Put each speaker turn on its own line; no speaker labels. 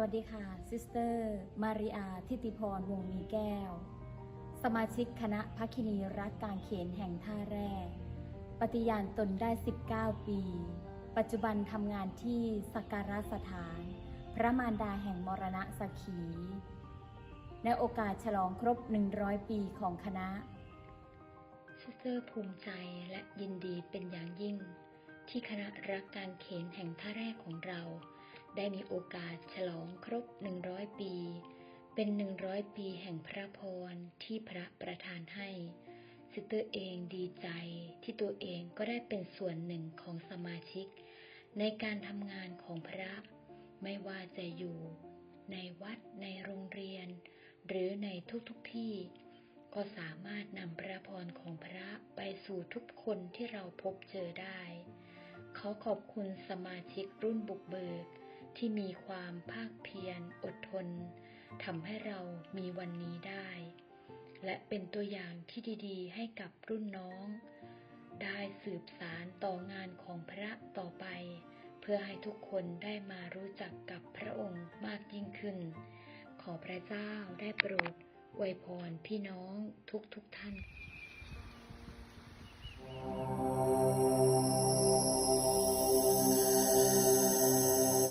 วัสดีค่ะซิสเตอร์ มาริอาทิติพรวงมีแก้ว สมาชิกคณะพักคินีรักการเขนแห่งท่าแร่ปฏิญาณตนได้ 19 ปี ปัจจุบันทำงานที่สักการะสถาน พระมารดาแห่งมรณะสักขี ในโอกาสฉลองครบ 100 ปีของคณะ
ซิสเตอร์ภูมิใจและยินดีเป็นอย่างยิ่ง ที่คณะรักการเขนแห่งท่าแรกของเรา ได้มีโอกาสฉลองครบ 100 ปี เป็น 100 ปีแห่งพระพรที่พระประทานให้ซิสเตอร์เองดีใจที่ตัวเองก็ได้เป็นส่วนหนึ่งของสมาชิก ในการทำงานของพระ ไม่ว่าจะอยู่ ในวัดในโรงเรียน หรือในทุกๆทที่ ก็สามารถนำพระพรของพระไปสู่ทุกคนที่เราพบเจอได้ขอขอบคุณสมาชิกรุ่นบุกเบิก ที่มีความภาคเพียรอดทนทำให้เรามีวันนี้ได้ และเป็นตัวอย่างที่ดีๆ ให้กับรุ่นน้อง ได้สืบสารต่องานของพระต่อไป เพื่อให้ทุกคนได้มารู้จักกับพระองค์มากยิ่งขึ้น ขอพระเจ้าได้โปรดอวยพรพี่น้องทุกทุกๆท่าน